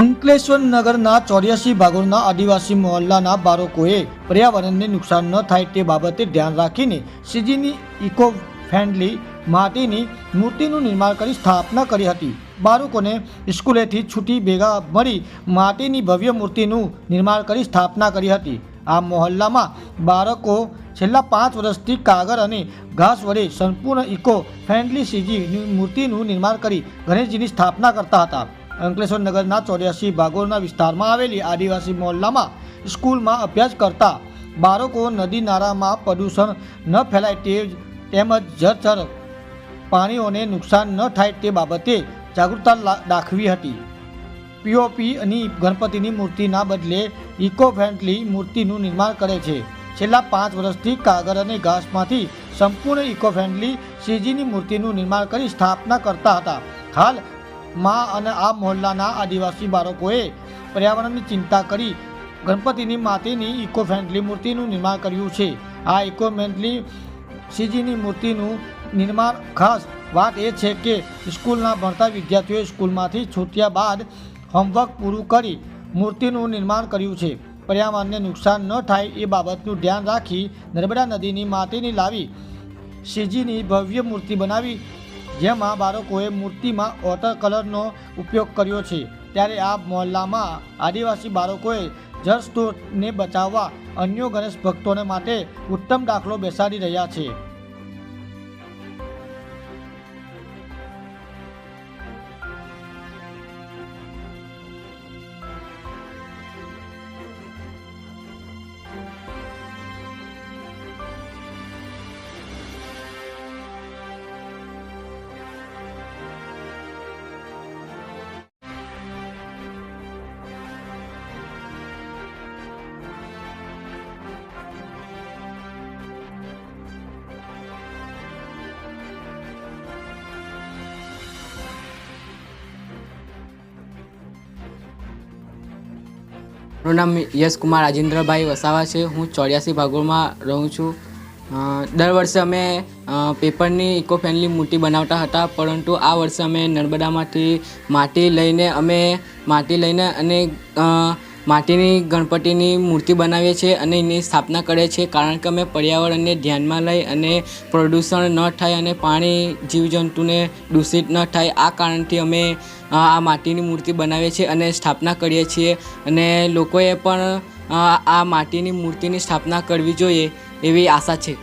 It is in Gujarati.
અંકલેશ્વર નગરના ચોર્યાસી ભાગોના આદિવાસી મહોલ્લાના બાળકોએ પર્યાવરણને નુકસાન ન થાય તે બાબતે ધ્યાન રાખીને સીજીની ઇકો ફ્રેન્ડલી માટીની મૂર્તિનું નિર્માણ કરી સ્થાપના કરી હતી. બાળકોને સ્કૂલેથી છૂટી ભેગા મળી માટીની ભવ્ય મૂર્તિનું નિર્માણ કરી સ્થાપના કરી હતી. આ મહોલ્લામાં બાળકો છેલ્લા પાંચ વર્ષથી કાગળ અને ઘાસ વડે સંપૂર્ણ ઇકો ફ્રેન્ડલી સીજી મૂર્તિનું નિર્માણ કરી ગણેશજીની સ્થાપના કરતા હતા. અંકલેશ્વર નગરના ચોર્યાસી ભાગોના વિસ્તારમાં આવેલી આદિવાસી મોહલ્લામાં સ્કૂલમાં અભ્યાસ કરતા બાળકો નદી નાળામાં પ્રદૂષણ ન ફેલાય તે તેમજ જળચર પાણીઓને નુકસાન ન થાય તે બાબતે જાગૃતતા દાખવી હતી. પીઓપી અને ગણપતિની મૂર્તિના બદલે ઇકો ફ્રેન્ડલી મૂર્તિનું નિર્માણ કરે છે. છેલ્લા પાંચ વર્ષથી કાગળ અને ઘાસમાંથી સંપૂર્ણ ઇકો ફ્રેન્ડલી શ્રીજીની મૂર્તિનું નિર્માણ કરી સ્થાપના કરતા હતા. હાલ માં અને આ મહોલ્લાના આદિવાસી બાળકોએ પર્યાવરણની ચિંતા કરી ગણપતિની માટીની ઇકો ફ્રેન્ડલી મૂર્તિનું નિર્માણ કર્યું છે. આ ઇકો ફ્રેન્ડલી શ્રીજીની મૂર્તિનું નિર્માણ ખાસ વાત એ છે કે સ્કૂલના ભણતા વિદ્યાર્થીઓએ સ્કૂલમાંથી છૂટ્યા બાદ હોમવર્ક પૂરું કરી મૂર્તિનું નિર્માણ કર્યું છે. પર્યાવરણને નુકસાન ન થાય એ બાબતનું ધ્યાન રાખી નર્મદા નદીની માટીની લાવી શ્રીજીની ભવ્ય મૂર્તિ બનાવી જેમાં બાળકોએ મૂર્તિમાં વોટર કલરનો ઉપયોગ કર્યો છે. ત્યારે આ મહોલ્લામાં આદિવાસી બાળકોએ જળ સ્ત્રોતને બચાવવા અન્ય ગણેશ ભક્તોને માટે ઉત્તમ દાખલો બેસાડી રહ્યા છે. મારું નામ યશ કુમાર રાજેન્દ્રભાઈ વસાવા છે. હું ચોર્યાસી ભાગોળમાં રહું છું. દર વર્ષે અમે પેપરની ઇકો ફ્રેન્ડલી મૂર્તિ બનાવતા હતા, પરંતુ આ વર્ષે અમે નર્મદામાંથી માટી લઈને, અમે માટી લઈને અને માટીની ગણપતિની મૂર્તિ બનાવીએ છીએ અને એની સ્થાપના કરીએ છીએ. કારણ કે અમે પર્યાવરણને ધ્યાનમાં લઈ અને પ્રદૂષણ ન થાય અને પાણી જીવજંતુને દૂષિત ન થાય, આ કારણથી અમે આ માટીની મૂર્તિ બનાવીએ છીએ અને સ્થાપના કરીએ છીએ. અને લોકોએ પણ આ માટીની મૂર્તિની સ્થાપના કરવી જોઈએ એવી આશા છે.